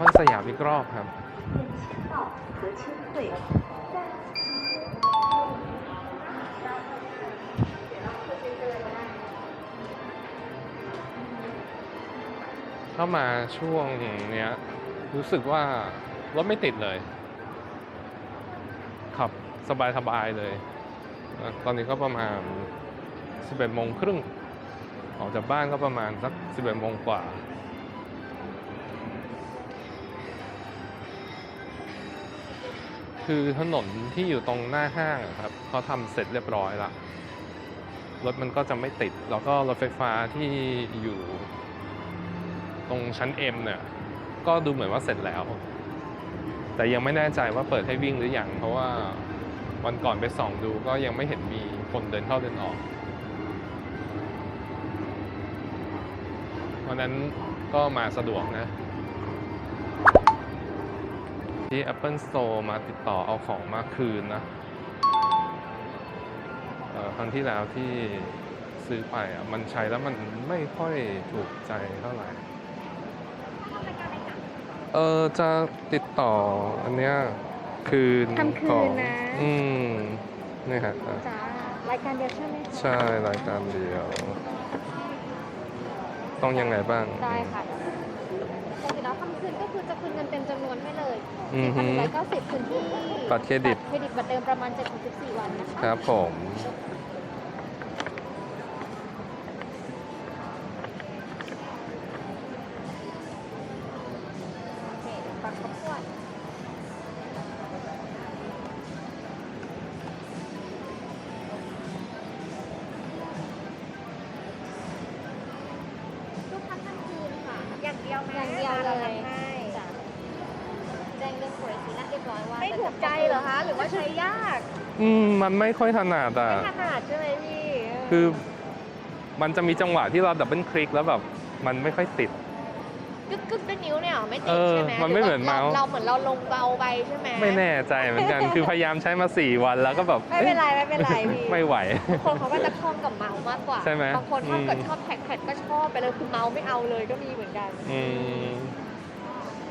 คอนสยามอีกรอบครับ เข้ามาช่วงเนี้ย รู้สึกว่ารถไม่ติดเลย ขับสบายสบายเลย ตอนนี้ก็ประมาณ 11โมงครึ่ง ออกจากบ้านก็ประมาณสัก 11โมงกว่า คือถนนที่อยู่ตรงหน้าห้างครับเขาทำเสร็จเรียบร้อยละรถมันก็จะไม่ติด แล้วก็รถไฟฟ้าที่อยู่ ตรงชั้น M เนี่ย ก็ดูเหมือนว่าเสร็จแล้ว แต่ยังไม่แน่ใจว่าเปิดให้วิ่งหรืออยังเพราะว่าวันก่อนไปส่องดูก็ยังไม่เห็นมีคนเดินเข้าเดินออกวันนั้นก็มาสะดวกนะ ที่ Apple Store มาติดต่อเอาของมาคืนนะเอ่อครั้งที่แล้วที่ซื้อไปอะมันใช้แล้วมันไม่ค่อยถูกใจเท่าไหร่ เออจะติดต่ออันเนี้ยคืนทำคืนของนะ อืมนี่ฮะจ้ารายการเดียวใช่ไหมคะใช่รายการเดียว ต้องยังไงบ้าง ได้ค่ะปกติแล้วทำ คืนก็คือจะคืนเงินเต็มจำนวนให้เลยอือฮึ1,190คืนที่บัตรเครดิต บัตรเครดิตบัตรเดิมประมาณ7-14วันนะคะ ครับผมโไม่ถูกใจเหรอคะ หรือว่าใช้ยากอืมมันไม่ค่อยถนัดอะ ไม่ถนัดใช่ไหมพี่คือ มันจะมีจังหวะที่เราดับเบิลคลิกแล้วแบบมันไม่ค่อยติด กึกกึกด้วยนิ้วเนี่ยเหรอไม่ติเอดอใช่ไหมมันไม่เหมือนเมาส์ เราเหมือนเราลงเบาไปใช่ไหมไม่แน่ใจเหมือนกัน คือพยายามใช้มา 4 วันแล้วก็แบบไม่เป็นไรไม่เป็นไรเอ๊ะพี่ไม่ไหว คนเขาก็จะคล่องกับเมาส์มากกว่าใช่ไหมบางคนถ้าเกิดอืมชอบแท็กแพดก็ชอบไปเลยคือเมาส์ไม่เอาเลยก็มีเหมือนกัน อืม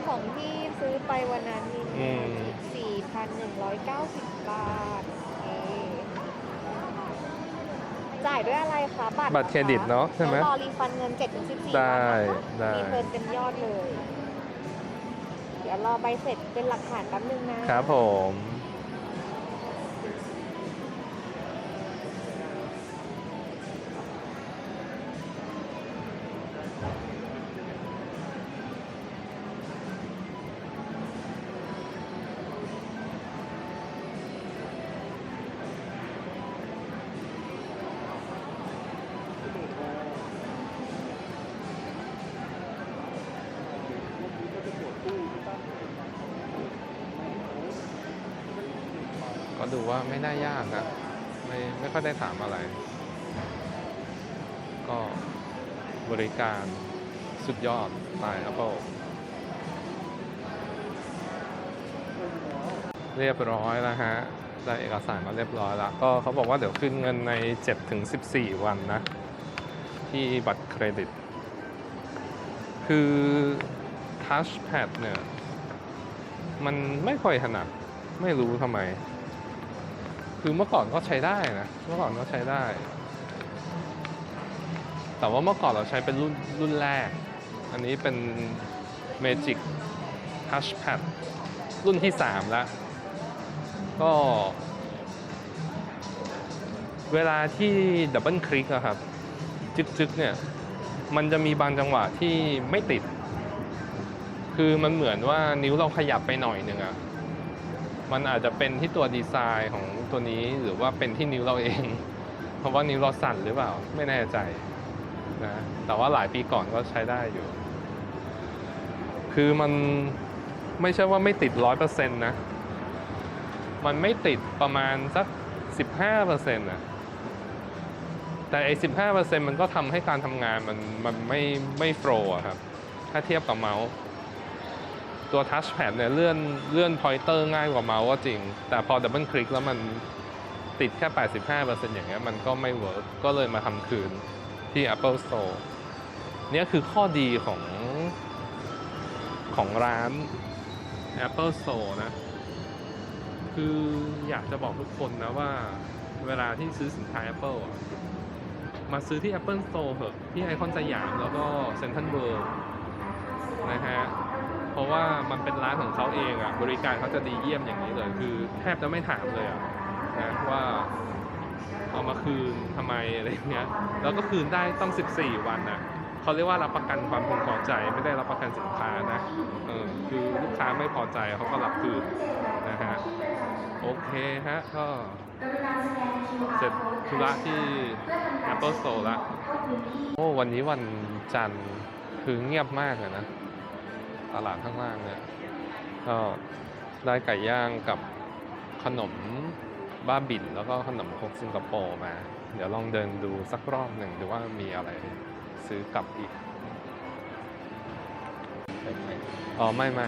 ของที่ซื้อไปวันนั้นมีอืม สี่ พันหนึ่งร้อยเก้าสิบบาทเอจ่ายด้วยอะไรคะ บัตรบัตรเครดิตเนาะใช่ไหมแล้วรอรีฟันเงิน7จ็ดถึงสิบสี่ได้วันนะคะได้รีเทิร์นเต็มยอดเลย เดี๋ยวรอใบเสร็จเป็นหลักฐานแป๊บนึงนะ ครับผม ก็ดูว่าไม่น่ายากนะไม่ไม่ค่อยได้ถามอะไร ก็บริการสุดยอดสไตล์ Apple เรียบร้อยแล้วฮะ ได้เอกสารมาเรียบร้อยแล้ว ก็เขาบอกว่าเดี๋ยวขึ้นเงินใน 7-14 วันนะ ที่บัตรเครดิต คือ Touchpad เนี่ย มันไม่ค่อยถนัด ไม่รู้ทำไม คือเมื่อก่อนก็ใช้ได้นะ เมื่อก่อนก็ใช้ได้ แต่ว่าเมื่อก่อนเราใช้เป็นรุ่นรุ่นแรก อันนี้เป็น Magic Touchpad รุ่นที่ 3 แล้ว ก็ เวลาที่ดับเบิลคลิกอะครับ จึ๊กๆเนี่ย มันจะมีบางจังหวะที่ไม่ติด คือมันเหมือนว่านิ้วเราขยับไปหน่อยหนึ่งอะ มันอาจจะเป็นที่ตัวดีไซน์ของตัวนี้หรือว่าเป็นที่นิ้วเราเอง เพราะว่านิ้วเราสั่นหรือเปล่า ไม่แน่ใจนะแต่ว่าหลายปีก่อนก็ใช้ได้อยู่ คือมันไม่ใช่ว่าไม่ติดร้อยเปอร์เซ็นต์นะ มันไม่ติดประมาณสักสิบห้าเปอร์เซ็นต์นะแต่ไอ้สิบห้าเปอร์เซ็นต์มันก็ทำให้การทำงานมันมันไม่ไม่โฟล์ครับ ถ้าเทียบกับเมาส์ ตัวทัชแพดเนี่ยเลื่อนเลื่อนพอยเตอร์ง่ายกว่าเมาส์ก็จริง แต่พอดับเบิลคลิกแล้วมันติดแค่ 85%อย่างเงี้ยมันก็ไม่เวิร์กก็เลยมาทำคืนที่ Apple Store เนี่ยคือข้อดีของของร้าน Apple Store นะ คืออยากจะบอกทุกคนนะว่าเวลาที่ซื้อสินค้า Apple อะมาซื้อที่ Apple Store เถอะที่ไอคอนสยามแล้วก็เซ็นทรัลเวิลด์นะฮะ เพราะว่ามันเป็นร้านของเขาเองอะบริการเขาจะดีเยี่ยมอย่างนี้เลยคือแทบจะไม่ถามเลยอะนะว่าเอามาคืนทำไมอะไรเงี้ยแล้วก็คืนได้ต้อง 14 วันนะเขาเรียกว่ารับประกันความพึงพอใจไม่ได้รับประกันสินค้านะเออคือลูกค้าไม่พอใจเขาก็รับคืนนะฮะโอเคฮะก็เสร็จธุระที่ Apple Store ละโอ้วันนี้วันจันทร์คือเงียบมากเลยนะ ตลาดข้างล่างเนี่ยก็ได้ไก่ย่างกับขนมบ้าบิ่นแล้วก็ขนมครกสิงคโปร์มา เดี๋ยวลองเดินดูสักรอบหนึ่งดูว่ามีอะไรซื้อกลับอีกอ๋อไม่ไม่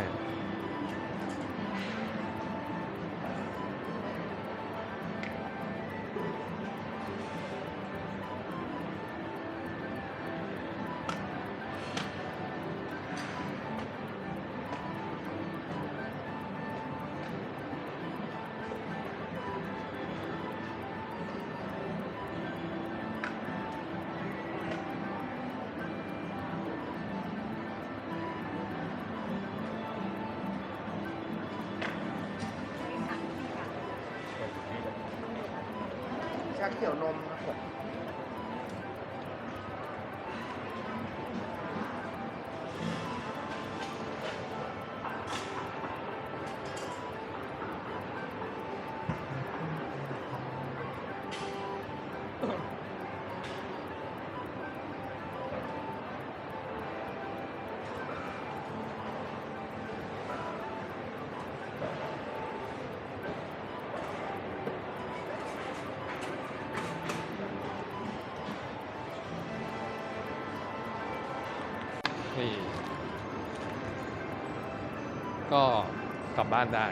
เขียวนมครับผม ก็กลับบ้านได้